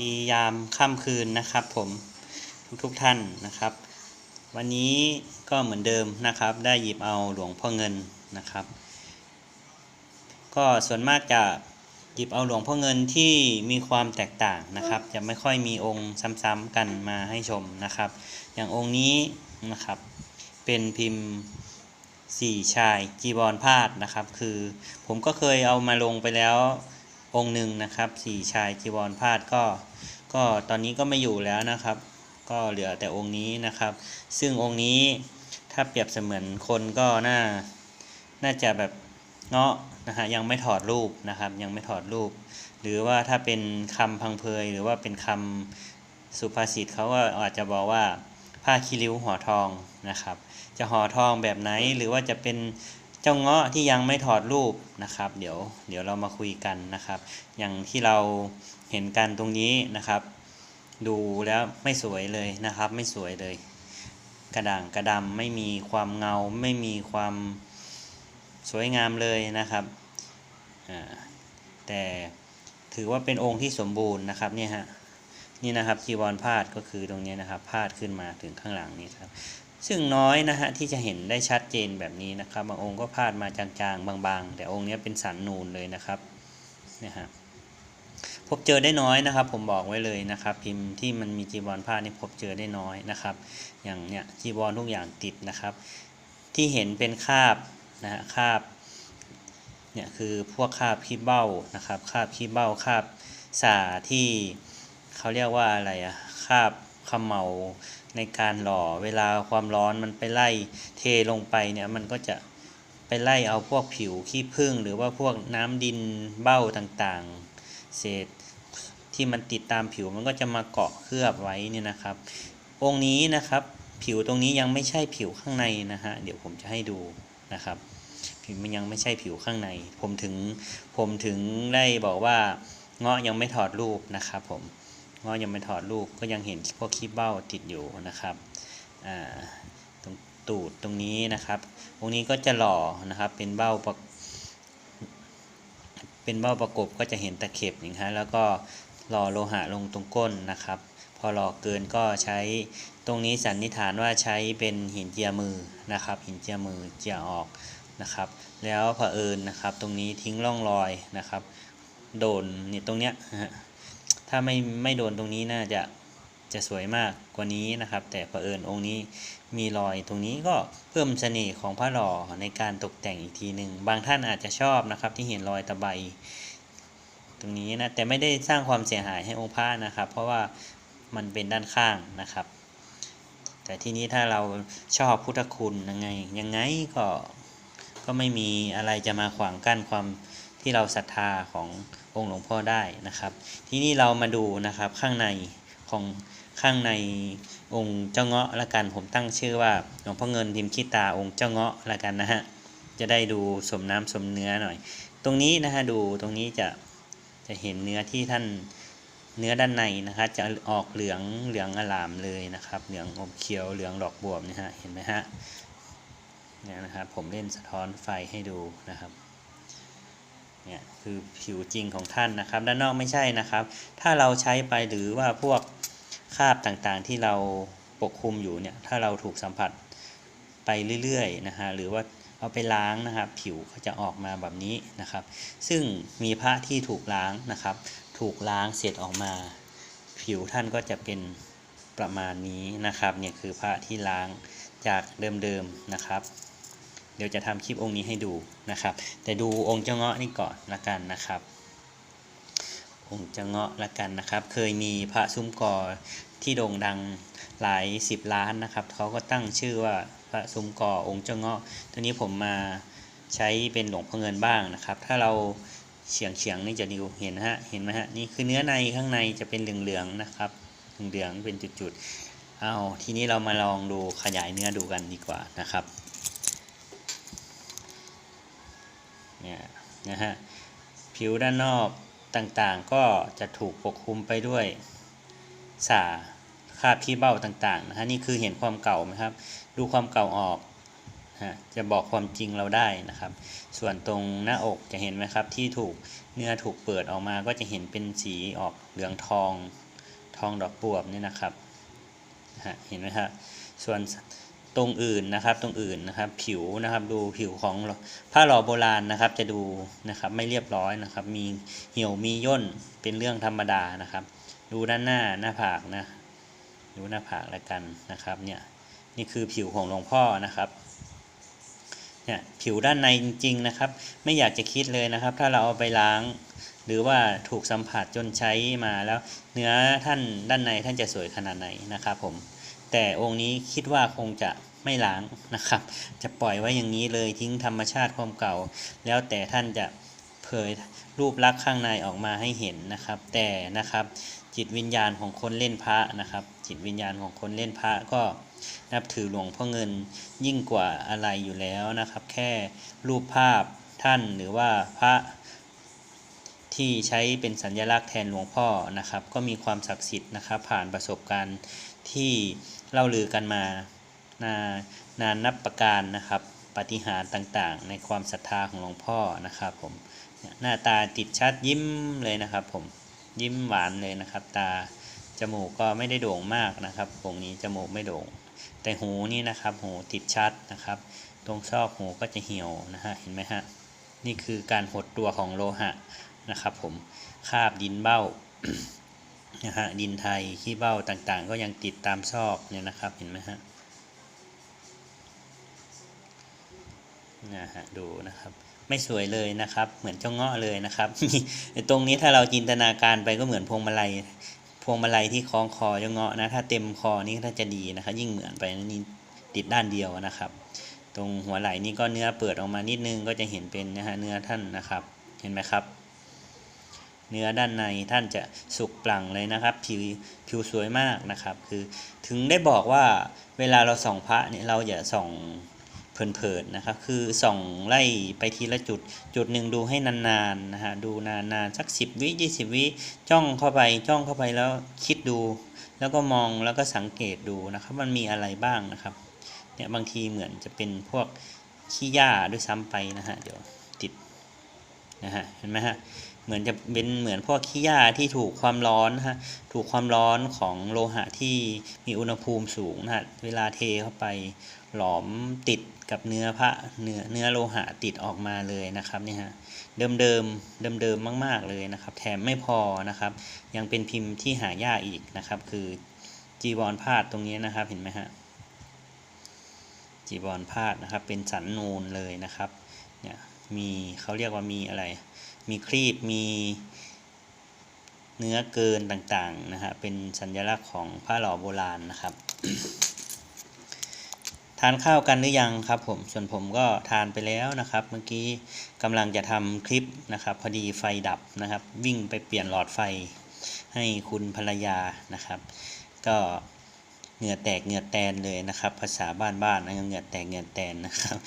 ดียามค่ำคืนนะครับผมทุกๆทท่านนะครับ วันนี้ก็เหมือนเดิมนะครับ ได้หยิบเอาหลวงพ่อเงินนะครับ ก็ส่วนมากจะหยิบเอาหลวงพ่อเงินที่มีความแตกต่างนะครับ จะไม่ค่อยมีองค์ซ้ำๆกันมาให้ชมนะครับ อย่างองค์นี้นะครับ เป็นพิมพ์สี่ชายจีบอลพาดนะครับ คือผมก็เคยเอามาลงไปแล้ว องค์หนึ่งนะครับสี่ชายจีวรพาดก็ ก็ตอนนี้ก็ไม่อยู่แล้วนะครับ ก็เหลือแต่องค์นี้นะครับ ซึ่งองค์นี้ถ้าเปรียบเสมือนคนก็น่า น่าจะแบบเงาะนะฮะยังไม่ถอดรูปนะครับ ยังไม่ถอดรูป หรือว่าถ้าเป็นคำพังเพยหรือว่าเป็นคำสุภาษิตเขาก็อาจจะบอกว่าผ้าคีริ้วห่อทองนะครับ จะห่อทองแบบไหนหรือว่าจะเป็น เจ้าเงาะที่ยังไม่ถอดรูปนะครับ เดี๋ยวเดี๋ยวเรามาคุยกันนะครับ อย่างที่เราเห็นกันตรงนี้นะครับ ดูแล้วไม่สวยเลยนะครับ ไม่สวยเลย กระด่างกระดำไม่มีความเงาไม่มีความสวยงามเลยนะครับแต่ถือว่าเป็นองค์ที่สมบูรณ์นะครับเนี่ยฮะนี่นะครับจีวรพาดก็คือตรงนี้นะครับพาดขึ้นมาถึงข้างหลังนี้ครับ ซึ่งน้อยนะฮะที่จะเห็นได้ชัดเจนแบบนี้นะครับ บางองค์ก็พาดมาจางๆ บางๆ แต่องค์นี้เป็นสันนูนเลยนะครับนี่ยฮะพบเจอได้น้อยนะครับ ผมบอกไว้เลยนะครับ พิมพ์ที่มันมีจีวรผ้านี่พบเจอได้น้อยนะครับ อย่างเนี้ยจีวรทุกอย่างติดนะครับ ที่เห็นเป็นคาบนะฮะคาบเนี่ยคือพวกคาบขี้เบ้านะครับคาบขี้เบ้าคาบสาที่เขาเรียกว่าอะไรอะคาบขมเหลา ในการหล่อเวลาความร้อนมันไปไล่เทลงไปเนี่ยมันก็จะไปไล่เอาพวกผิวขี้ผึ้งหรือว่าพวกน้ำดินเบ้าต่างๆ เศษที่มันติดตามผิวมันก็จะมาเกาะเคลือบไว้เนี่ยนะครับ องค์นี้นะครับผิวตรงนี้ยังไม่ใช่ผิวข้างในนะฮะเดี๋ยวผมจะให้ดูนะครับผิวมันยังไม่ใช่ผิวข้างใน ผมถึงผมถึงได้บอกว่าเงาะยังไม่ถอดรูปนะครับผม งอยังไม่ถอดลูกก็ยังเห็นพวกขี้เบ้าติดอยู่นะครับตรงตูดตรงนี้นะครับตรงนี้ก็จะหล่อนะครับเป็นเบ้าประเป็นเบ้าประกบก็จะเห็นตะเข็บอย่างนี้แล้วก็หล่อโลหะลงตรงก้นนะครับ พอหล่อเกินก็ใช้ตรงนี้สันนิษฐานว่าใช้เป็นหินเจียมือนะครับ หินเจียมือเจียออกนะครับ แล้วเผอิญนะครับ ตรงนี้ทิ้งร่องรอยนะครับ โดนนี่ตรงเนี้ยฮะ ถ้าไม่ไม่โดนตรงนี้น่าจะจะสวยมากกว่านี้นะครับ แต่เผอิญองค์นี้มีรอยตรงนี้ก็เพิ่มเสน่ห์ของพระหล่อในการตกแต่งอีกทีหนึ่งบางท่านอาจจะชอบนะครับ ที่เห็นรอยตะไบตรงนี้นะแต่ไม่ได้สร้างความเสียหายให้องค์พระนะครับ เพราะว่ามันเป็นด้านข้างนะครับ แต่ที่นี้ถ้าเราชอบพุทธคุณยังไงยังไงก็ก็ไม่มีอะไรจะมาขวางกั้นความ ที่เราศรัทธาขององค์หลวงพ่อได้นะครับ ที่นี่เรามาดูนะครับข้างในของข้างในองค์เจ้าเงาะละกันผมตั้งชื่อว่าหลวงพ่อเงินทิมขี้ตาองค์เจ้าเงาะละกันนะฮะจะได้ดูสมน้ำสมเนื้อหน่อย ตรงนี้นะฮะดูตรงนี้จะจะเห็นเนื้อที่ท่านเนื้อด้านในนะครับจะออกเหลืองเหลืองอลามเลยนะครับ เหลืองอมเขียวเหลืองดอกบวบนะฮะเห็นไหมฮะเนี่ยนะครับผมเล่นสะท้อนไฟให้ดูนะครับ เนี่ยคือผิวจริงของท่านนะครับ ด้านนอกไม่ใช่นะครับ ถ้าเราใช้ไปหรือว่าพวกคราบต่างๆที่เราปกคลุมอยู่เนี่ยถ้าเราถูกสัมผัสไปเรื่อยๆนะฮะหรือว่าเอาไปล้างนะครับ ผิวก็จะออกมาแบบนี้นะครับ ซึ่งมีพระที่ถูกล้างนะครับ ถูกล้างเสร็จออกมา ผิวท่านก็จะเป็นประมาณนี้นะครับเนี่ยคือพระที่ล้างจากเดิมๆนะครับ เดี๋ยวจะทำคลิปองค์นี้ให้ดูนะครับ แต่ดูองค์เจ้าเงาะนี่ก่อนละกันนะครับ องค์เจ้าเงาะละกันนะครับ เคยมีพระซุ้มกอที่โด่งดังหลายสิบล้านนะครับเขาก็ตั้งชื่อว่าพระซุ้มกอองค์เจ้าเงาะตัวนี้ผมมาใช้เป็นหลวงพ่อเงินบ้างนะครับ ถ้าเราเฉียงเฉียงนี่จะดูเห็นฮะเห็นไหมฮะนี่คือเนื้อในข้างในจะเป็นเหลืองๆนะครับเหลืองๆเป็นจุดๆเอาทีนี้เรามาลองดูขยายเนื้อดูกันดีกว่านะครับ เนี่ยนะฮะผิวด้านนอกต่างๆ ก็จะถูกปกคลุมไปด้วยสาคราบขี้เบ้าต่างๆนะฮะนี่คือเห็นความเก่าไหมครับ ดูความเก่าออกฮะจะบอกความจริงเราได้นะครับ ส่วนตรงหน้าอกจะเห็นไหมครับ ที่ถูกเนื้อถูกเปิดออกมาก็จะเห็นเป็นสีออกเหลืองทองทองดอกบวบนี่นะครับฮะเห็นไหมครับส่วน ตรงอื่นนะครับตรงอื่นนะครับผิวนะครับดูผิวของผ้าหล่อโบราณนะครับ จะดูนะครับไม่เรียบร้อยนะครับ มีเหี่ยวมีย่นเป็นเรื่องธรรมดานะครับ ดูด้านหน้าหน้าผากนะดูหน้าผากแล้วกันนะครับเนี่ยนี่คือผิวของหลวงพ่อนะครับเนี่ยผิวด้านในจริง ๆนะครับ ไม่อยากจะคิดเลยนะครับ ถ้าเราเอาไปล้าง หรือว่าถูกสัมผัสจนใช้มาแล้ว เนื้อท่านด้านในท่านจะสวยขนาดไหนนะครับผม แต่องค์นี้คิดว่าคงจะไม่ล้างนะครับ จะปล่อยไว้อย่างนี้เลยทิ้งธรรมชาติความเก่า แล้วแต่ท่านจะเผยรูปลักษณ์ข้างในออกมาให้เห็นนะครับ แต่นะครับจิตวิญญาณของคนเล่นพระนะครับ จิตวิญญาณของคนเล่นพระก็นับถือหลวงพ่อเงินยิ่งกว่าอะไรอยู่แล้วนะครับ แค่รูปภาพท่านหรือว่าพระ ที่ใช้เป็นสัญลักษณ์แทนหลวงพ่อนะครับ ก็มีความศักดิ์สิทธิ์นะครับ ผ่านประสบการณ์ที่เล่าลือกันมานานานนับประการนะครับปฏิหารต่างๆ ในความศรัทธาของหลวงพ่อนะครับผมหน้าตาติดชัดยิ้มเลยนะครับผมยิ้มหวานเลยนะครับ ตาจมูกก็ไม่ได้โด่งมากนะครับองนี้จมูกไม่โด่ง แต่หูนี่นะครับหูติดชัดนะครับ ตรงซอกหูก็จะเหี่ยวนะฮะเห็นไหมฮะนี่คือการหดตัวของโลหะ นะครับผมคาบดินเบ้านะฮะดินไทยขี้เบ้าต่างๆ ก็ยังติดตามซอกเนี่ยนะครับเห็นไหมฮะนะฮะดูนะครับไม่สวยเลยนะครับ เหมือนเจ้าเงาะเลยนะครับตรงนี้ถ้าเราจินตนาการไปก็เหมือนพวงมาลัยพวงมาลัยที่คล้องคอเจ้าเงาะนะถ้าเต็มคอนี่ถ้าจะดีนะครับ ยิ่งเหมือนไปนะนี่ติดด้านเดียวนะครับ ตรงหัวไหล่นี่ก็เนื้อเปิดออกมานิดนึงก็จะเห็นเป็นนะฮะเนื้อท่านนะครับ เห็นไหมครับ เนื้อด้านในท่านจะสุกปลั่งเลยนะครับผิวผิวสวยมากนะครับ คือถึงได้บอกว่าเวลาเราส่องพระเนี่ยเราอย่าส่องเพลินๆนะครับ คือส่องไล่ไปทีละจุด จุดหนึ่งดูให้นานๆนะฮะดูนานๆสักสิบวิยี่สิบวิจ้องเข้าไปจ้องเข้าไปแล้วคิดดู แล้วก็มองแล้วก็สังเกตดูนะครับ มันมีอะไรบ้างนะครับเนี่ยบางทีเหมือนจะเป็นพวกขี้หญ้าด้วยซ้ำไปนะฮะเดี๋ยวติดนะฮะเห็นไหมฮะ เหมือนจะเป็นเหมือนพวกขี้หญ้าที่ถูกความร้อนนะฮะถูกความร้อนของโลหะที่มีอุณหภูมิสูงนะฮะเวลาเทเข้าไปหลอมติดกับเนื้อพระเนื้อเนื้อโลหะติดออกมาเลยนะครับเนี่ยฮะเดิมเดิมเดิมเดิมมาก ๆเลยนะครับ แถมไม่พอนะครับ ยังเป็นพิมพ์ที่หายากอีกนะครับ คือจีวรพาดตรงนี้นะครับเห็นไหมฮะจีวรพาดนะครับ เป็นสันนูนเลยนะครับ เนี่ยมีเขาเรียกว่ามีอะไร มีครีบมีเนื้อเกินต่างๆนะฮะเป็นสัญลักษณ์ของผ้าหล่อโบราณนะครับ ทานข้าวกันหรือยังครับผมส่วนผมก็ทานไปแล้วนะครับ เมื่อกี้กำลังจะทำคลิปนะครับพอดีไฟดับนะครับ วิ่งไปเปลี่ยนหลอดไฟให้คุณภรรยานะครับ ก็ เหงื่อแตกเหงื่อแตนเลยนะครับ ภาษาบ้านๆนะเหงื่อแตกเหงื่อแตนนะครับ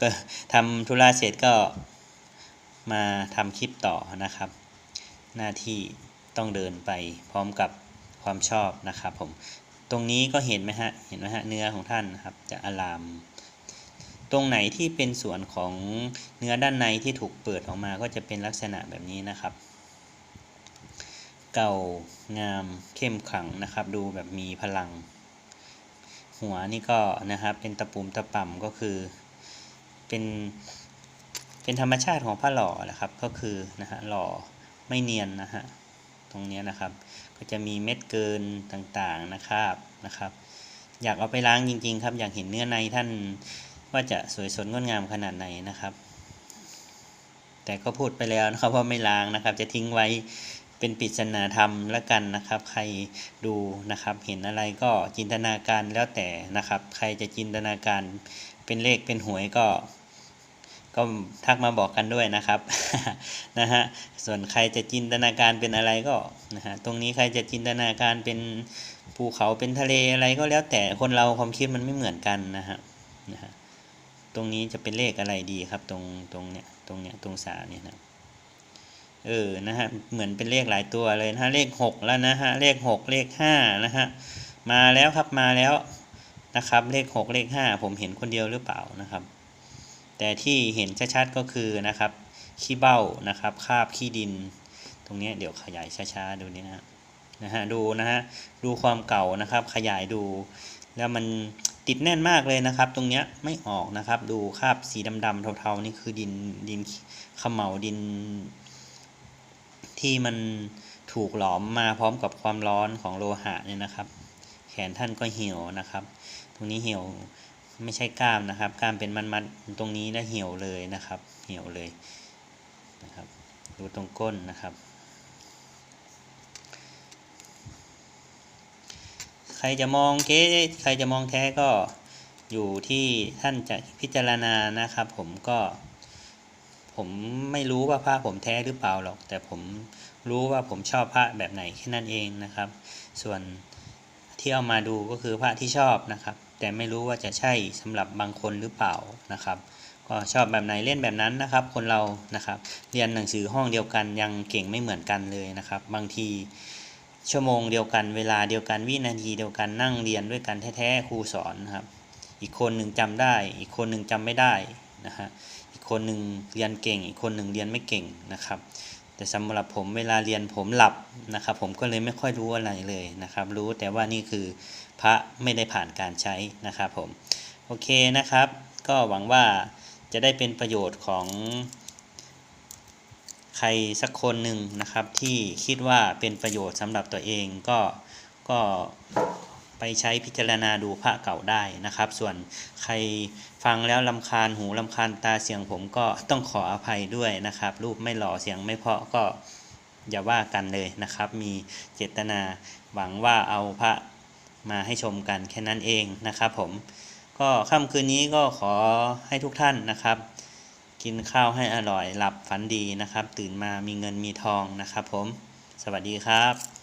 ก็ทำธุระเสร็จก็มาทำคลิปต่อนะครับ หน้าที่ต้องเดินไปพร้อมกับความชอบนะครับผมตรงนี้ก็เห็นไหมฮะเห็นไหมฮะเนื้อของท่านนะครับจะอลาม ตรงไหนที่เป็นส่วนของเนื้อด้านในที่ถูกเปิดออกมาก็จะเป็นลักษณะแบบนี้นะครับ เก่างามเข้มขลังนะครับ ดูแบบมีพลัง หัวนี่ก็นะครับเป็นตะปุ่มตะป่ำก็คือเป็นเป็นธรรมชาติของผ้าหล่อแหละครับก็คือนะฮะหล่อไม่เนียนนะฮะตรงนี้นะครับ ก็จะมีเม็ดเกินต่างๆนะครับนะครับ อยากเอาไปล้างจริง ๆ ครับ อยากเห็นเนื้อในท่านว่าจะสวยสดงดงามขนาดไหนนะครับ แต่ก็พูดไปแล้วนะครับว่าไม่ล้างนะครับ จะทิ้งไว้ เป็นปริศนาธรรมแล้วกันนะครับ ใครดูนะครับ เห็นอะไรก็จินตนาการแล้วแต่นะครับ ใครจะจินตนาการเป็นเลขเป็นหวยก็ ก็ทักมาบอกกันด้วยนะครับนะฮะส่วนใครจะจินตนาการเป็นอะไรก็นะฮะตรงนี้ใครจะจินตนาการเป็นภูเขาเป็นทะเลอะไรก็แล้วแต่คนเราความคิดมันไม่เหมือนกันนะฮะนะฮะตรงนี้จะเป็นเลขอะไรดีครับตรงตรงเนี้ยตรงเนี้ยตรงสาเนี่ยนะ เออนะฮะเหมือนเป็นเลขหลายตัวเลยนะฮะเลขหกแล้วนะฮะเลขหกเลขห้านะฮะมาแล้วครับมาแล้วนะครับเลขหกเลขห้าผมเห็นคนเดียวหรือเปล่านะครับ แต่ที่เห็นชัดๆก็คือนะครับขี้เบ้านะครับคาบขี้ดิน ตรงนี้เดี๋ยวขยายช้าๆดูนี่นะนะฮะดูนะฮะดูความเก่านะครับ ขยายดู แล้วมันติดแน่นมากเลยนะครับ ตรงเนี้ยไม่ออกนะครับ ดูคาบสีดำๆเทาๆนี่คือดินดินขมเหลาดิน ที่มันถูกหลอมมาพร้อมกับความร้อนของโลหะเนี่ยนะครับ แขนท่านก็เหี่ยวนะครับ ตรงนี้เหี่ยวไม่ใช่กล้ามนะครับ กล้ามเป็นมันๆตรงนี้แล้วเหี่ยวเลยนะครับ เหี่ยวเลยนะครับ ดูตรงก้นนะครับ ใครจะมองเก๊ใครจะมองแท้ก็อยู่ที่ท่านจะพิจารณานะครับ ผมก็ ผมไม่รู้ว่าพระผมแท้หรือเปล่าหรอก แต่ผมรู้ว่าผมชอบพระแบบไหนแค่นั้นเองนะครับ ส่วนที่เอามาดูก็คือพระที่ชอบนะครับ แต่ไม่รู้ว่าจะใช่สำหรับบางคนหรือเปล่านะครับ ก็ชอบแบบไหนเล่นแบบนั้นนะครับ คนเรานะครับ เรียนหนังสือห้องเดียวกันยังเก่งไม่เหมือนกันเลยนะครับ บางทีชั่วโมงเดียวกันเวลาเดียวกันวินาทีเดียวกันนั่งเรียนด้วยกันแท้ๆครูสอนนะครับ อีกคนหนึ่งจำได้ อีกคนหนึ่งจำไม่ได้นะฮะ คนหนึ่งเรียนเก่ง อีกคนหนึ่งเรียนไม่เก่งนะครับ แต่สำหรับผมเวลาเรียนผมหลับนะครับ ผมก็เลยไม่ค่อยรู้อะไรเลยนะครับ รู้แต่ว่านี่คือพระไม่ได้ผ่านการใช้นะครับผมโอเคนะครับ ก็หวังว่าจะได้เป็นประโยชน์ของใครสักคนหนึ่งนะครับที่คิดว่าเป็นประโยชน์สำหรับตัวเองก็ก็ไปใช้พิจารณาดูพระเก่าได้นะครับ ส่วนใคร ฟังแล้วลำคาญหูลำคาญตาเสียงผมก็ต้องขออภัยด้วยนะครับ รูปไม่หล่อเสียงไม่เพาะก็อย่าว่ากันเลยนะครับ มีเจตนาหวังว่าเอาพระมาให้ชมกันแค่นั้นเองนะครับผมก็ค่ำคืนนี้ก็ขอให้ทุกท่านนะครับ กินข้าวให้อร่อยหลับฝันดีนะครับ ตื่นมามีเงินมีทองนะครับผม สวัสดีครับ